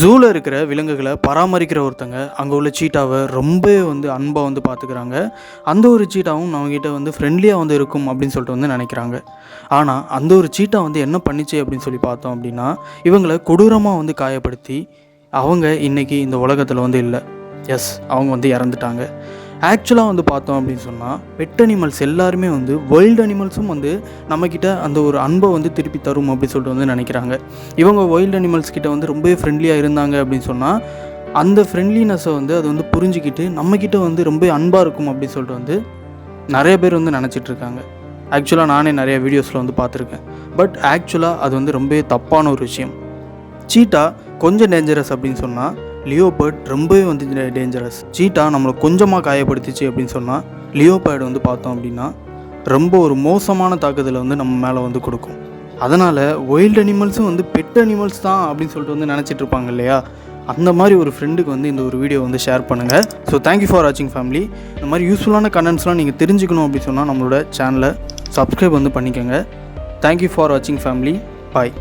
ஜூவில் இருக்கிற விலங்குகளை பராமரிக்கிற ஒருத்தங்க அங்கே உள்ள சீட்டாவை ரொம்ப வந்து அன்பாக வந்து பார்த்துக்கிறாங்க அந்த ஒரு சீட்டாவும் நம்மக்கிட்ட வந்து ஃப்ரெண்ட்லியாக வந்து இருக்கும் அப்படின்னு சொல்லிட்டு வந்து நினைக்கிறாங்க. ஆனால் அந்த ஒரு சீட்டா வந்து என்ன பண்ணிச்சு அப்படின்னு சொல்லி பார்த்தோம் அப்படின்னா இவங்களை கொடூரமாக வந்து காயப்படுத்தி அவங்க இன்றைக்கி இந்த உலகத்தில் வந்து இல்லை. எஸ் அவங்க வந்து இறந்துட்டாங்க. ஆக்சுவலாக வந்து பார்த்தோம் அப்படின்னு சொன்னால் பெட் அனிமல்ஸ் எல்லாருமே வந்து வைல்டு அனிமல்ஸும் வந்து நம்மக்கிட்ட அந்த ஒரு அன்பை வந்து திருப்பி தரும் அப்படின்னு சொல்லிட்டு வந்து நினைக்கிறாங்க. இவங்க வைல்டு அனிமல்ஸ் கிட்ட வந்து ரொம்பவே ஃப்ரெண்ட்லியாக இருந்தாங்க அப்படின்னு சொன்னால் அந்த ஃப்ரெண்ட்லினஸை வந்து அது வந்து புரிஞ்சுக்கிட்டு நம்மக்கிட்ட வந்து ரொம்ப அன்பாக இருக்கும் அப்படின்னு சொல்லிட்டு வந்து நிறைய பேர் வந்து நினச்சிட்டு இருக்காங்க. ஆக்சுவலாக நானே நிறைய வீடியோஸில் வந்து பார்த்துருக்கேன். பட் ஆக்சுவலாக அது வந்து ரொம்பவே தப்பான ஒரு விஷயம். சீட்டா கொஞ்சம் டேஞ்சரஸ் அப்படின்னு சொன்னால் லியோபர்ட் ரொம்பவே வந்து டேஞ்சரஸ் சீட்டா நம்மளை கொஞ்சமாக காயப்படுத்திச்சு அப்படின்னு சொன்னால் லியோபேர்டு வந்து பார்த்தோம் அப்படின்னா ரொம்ப ஒரு மோசமான தாக்குதலை வந்து நம்ம மேலே வந்து கொடுக்கும். அதனால் வைல்டு அனிமல்ஸும் வந்து பெட் அனிமல்ஸ் தான் அப்படின்னு சொல்லிட்டு வந்து நினச்சிட்டு இருப்பாங்க இல்லையா? அந்த மாதிரி ஒரு ஃப்ரெண்டுக்கு வந்து இந்த ஒரு வீடியோ வந்து ஷேர் பண்ணுங்கள் ஸோ தேங்க்யூ ஃபார் வாட்சிங் ஃபேமிலி இந்த மாதிரி யூஸ்ஃபுல்லான கண்டென்ட்ஸ்லாம் நீங்கள் தெரிஞ்சுக்கணும் அப்படின்னு சொன்னால் நம்மளோட சேனலை சப்ஸ்கிரைப் வந்து பண்ணிக்கோங்க. தேங்க்யூ ஃபார் வாட்சிங் ஃபேமிலி பாய்